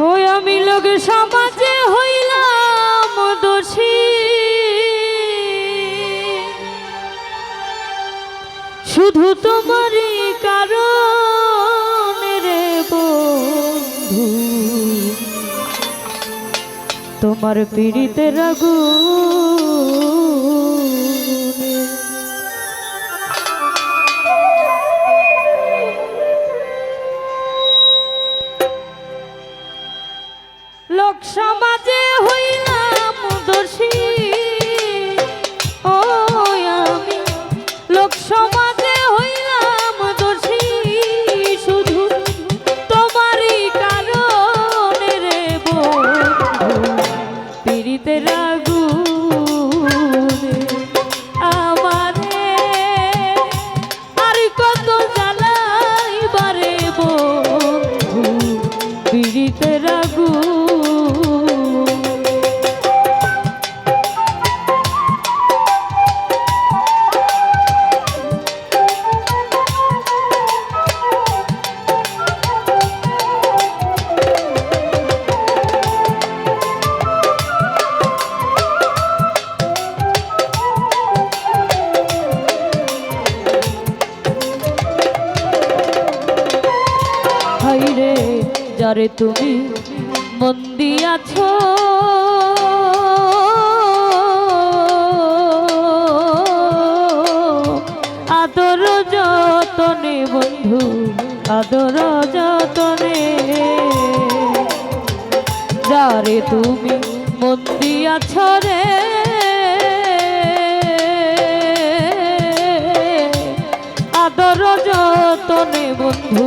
ওই আমি লোক সমাজে হইলাম দোষী। শুধু তোমারই কারণ রে বন্ধু। তোমার পীড়িতে রাগু লোক সমাজে হইলাম দোষী। যারে তুমি মন দিয়াছ। আদর যতনে বন্ধু, আদর যতনে। যারে তুমি মন দিয়াছ রে। আদর যতনে বন্ধু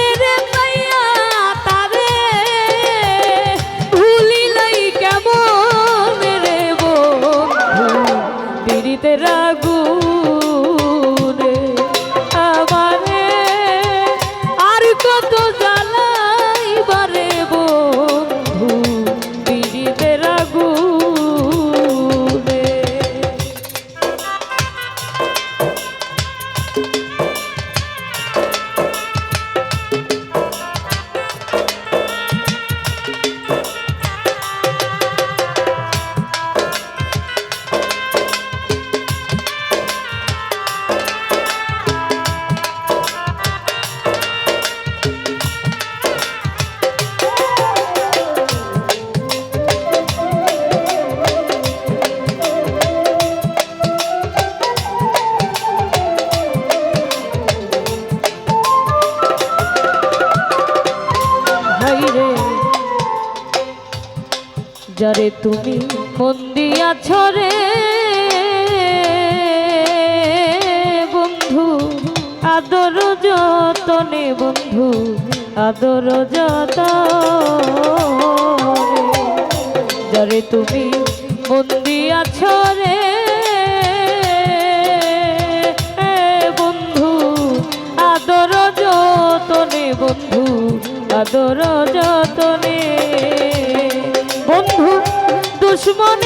কত যারে তুমি মন দিয়াছ রে। বন্ধু, আদর যতনে বন্ধু, আদর যত যারে তুমি মন দিয়াছ রে। বন্ধু, আদর যতনে বন্ধু, আদর যতনে। দুশ্মনের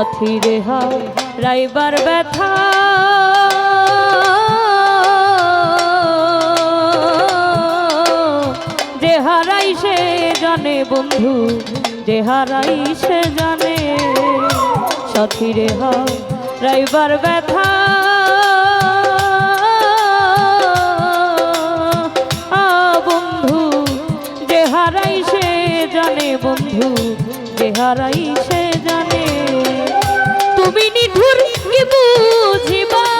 সাথী রেহা রাইবার ব্যথা। যে হারাই সে জানে বন্ধু, যে হারাই সে জানে। সাথী রেহা রাইবার ব্যথা। বন্ধু, যে হারাই সে জানে বন্ধু যে হারাই সে জানে। তুমি নিধুর কি বুঝিবা?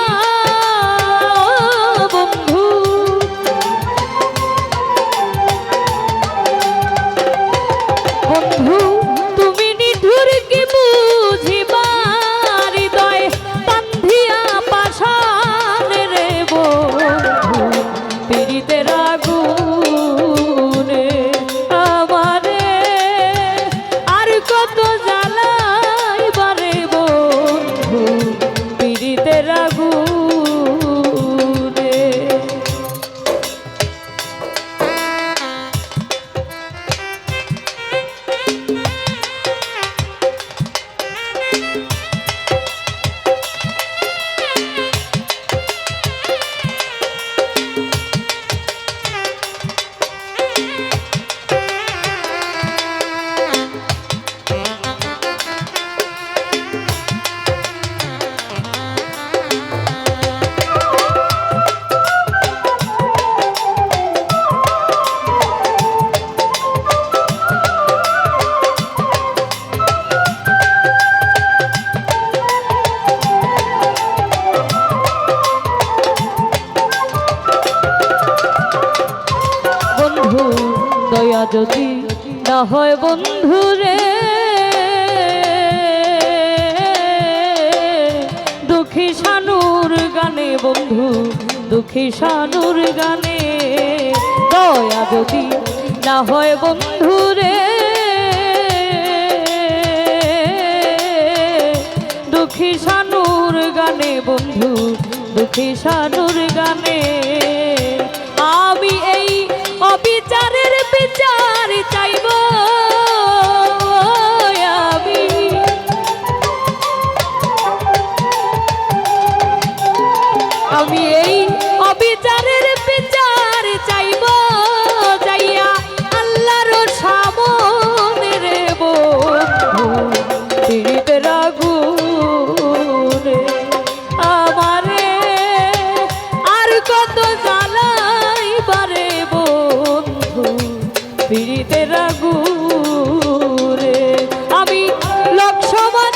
যদি না হয় বন্ধু রে দুঃখী সানুর গানে বন্ধু, দুঃখী সানুর গানে, দয়া যদি না হয় বন্ধু রে দুঃখী সানুর গানে বন্ধু, দুঃখী সানুর গানে দেরাগু রে আমি লোকসভা